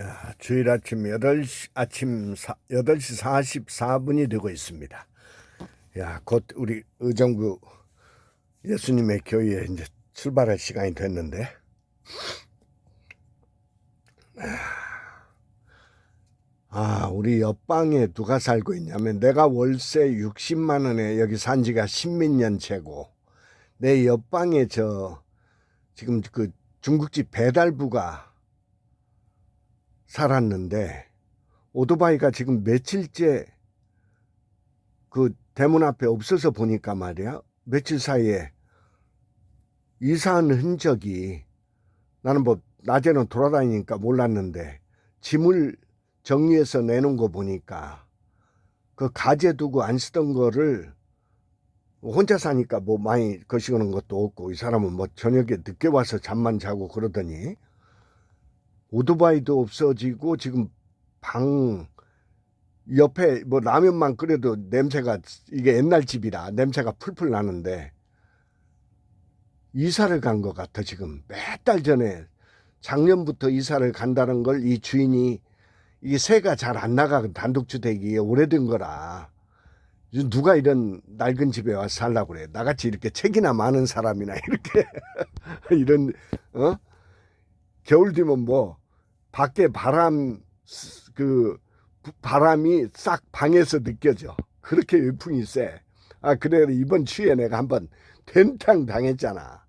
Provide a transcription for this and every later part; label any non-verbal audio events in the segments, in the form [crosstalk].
야, 주일 아침 8시, 아침 사, 8시 44분이 되고 있습니다. 야, 곧 우리 의정부 예수님의 교회에 이제 출발할 시간이 됐는데, 아, 우리 옆방에 누가 살고 있냐면 내가 월세 60만 원에 여기 산 지가 십몇 년째고, 내 옆방에 저, 지금 그 중국집 배달부가 살았는데 오토바이가 지금 며칠째 그 대문 앞에 없어서 보니까 말이야. 며칠 사이에 이사한 흔적이 나는 뭐 낮에는 돌아다니니까 몰랐는데 짐을 정리해서 내놓은 거 보니까 그 가재 두고 안 쓰던 거를 혼자 사니까 뭐 많이 거시는 것도 없고 이 사람은 뭐 저녁에 늦게 와서 잠만 자고 그러더니 오토바이도 없어지고 지금 방 옆에 뭐 라면만 끓여도 냄새가 이게 옛날 집이라 냄새가 풀풀 나는데 이사를 간 것 같아 지금. 몇 달 전에 작년부터 이사를 간다는 걸 이 주인이 이게 새가 잘 안 나가 단독주택이 오래된 거라. 누가 이런 낡은 집에 와서 살라고 그래. 나같이 이렇게 책이나 많은 사람이나 [laughs] 이렇게. 이런 어? 겨울 되면 뭐 밖에 바람 스- 그 부- 바람이 싹 방에서 느껴져. 그렇게 열풍이 세. 아 그래 이번 추위에 내가 한번 된탕 당했잖아.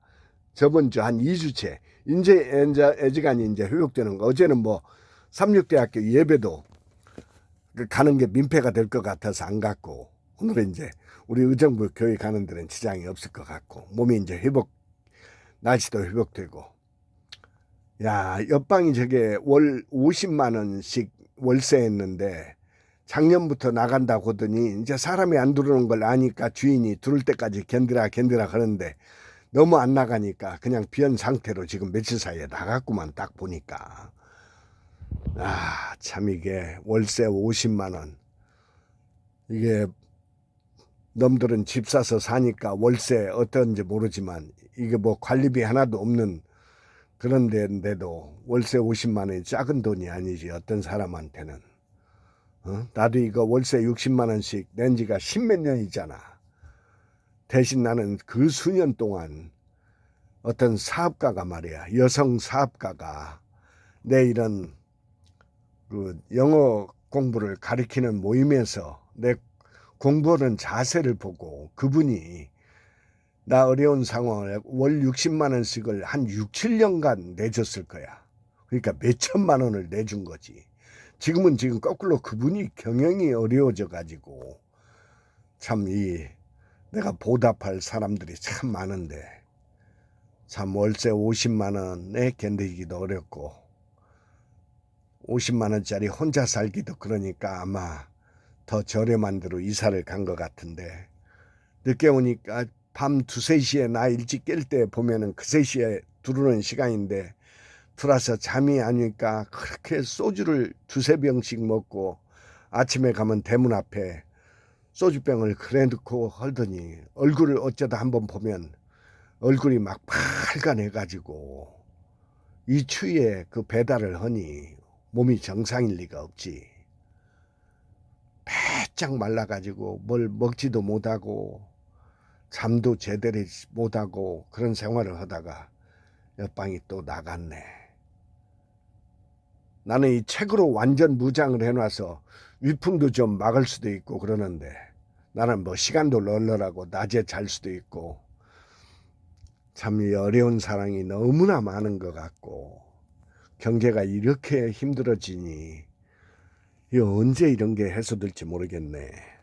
저번 주 한 2주째. 이제 이제 애지간히 이제 회복되는 거. 어제는 뭐 삼육대학교 예배도 그 가는 게 민폐가 될 것 같아서 안 갔고 오늘은 이제 우리 의정부 교회 가는 데는 지장이 없을 것 같고 몸이 이제 회복 날씨도 회복되고 야, 옆방이 저게 월 50만 원씩 월세했는데 작년부터 나간다고 하더니 이제 사람이 안 들어오는 걸 아니까 주인이 들을 때까지 견디라 견디라 그러는데 너무 안 나가니까 그냥 비현 상태로 지금 며칠 사이에 나갔구만 딱 보니까. 아, 참 이게 월세 50만 원. 이게 놈들은 집 사서 사니까 월세 어떤지 모르지만 이게 뭐 관리비 하나도 없는 그런 데인데도 월세 50만 원이 작은 돈이 아니지 어떤 사람한테는 어? 나도 이거 월세 60만 원씩 낸 지가 십몇 년이잖아 대신 나는 그 수년 동안 어떤 사업가가 말이야 여성 사업가가 내 이런 그 영어 공부를 가리키는 모임에서 내 공부하는 자세를 보고 그분이 나 어려운 상황을 월 60만 원씩을 한 6, 7년간 내줬을 거야. 그러니까 몇 천만 원을 내준 거지. 지금은 지금 거꾸로 그분이 경영이 어려워져 가지고 참 이 내가 보답할 사람들이 참 많은데 참 월세 50만 원에 견디기도 어렵고 50만 원짜리 혼자 살기도 그러니까 아마 더 저렴한 데로 이사를 간 것 같은데 늦게 오니까 밤 두세 시에 나 일찍 깰 때 보면은 그세 시에 들어오는 시간인데 들어서 잠이 안 오니까 그렇게 소주를 두세 병씩 먹고 아침에 가면 대문 앞에 소주병을 그래 넣고 헐더니 얼굴을 어쩌다 한번 보면 얼굴이 막 빨간해 가지고 이 추위에 그 배달을 하니 몸이 정상일 리가 없지. 바짝 말라 가지고 뭘 먹지도 못하고 잠도 제대로 못하고 그런 생활을 하다가 옆방이 또 나갔네. 나는 이 책으로 완전 무장을 해놔서 위풍도 좀 막을 수도 있고 그러는데 나는 뭐 시간도 널널하고 낮에 잘 수도 있고 참 이 어려운 사랑이 너무나 많은 것 같고 경제가 이렇게 힘들어지니 이 언제 이런 게 해소될지 모르겠네.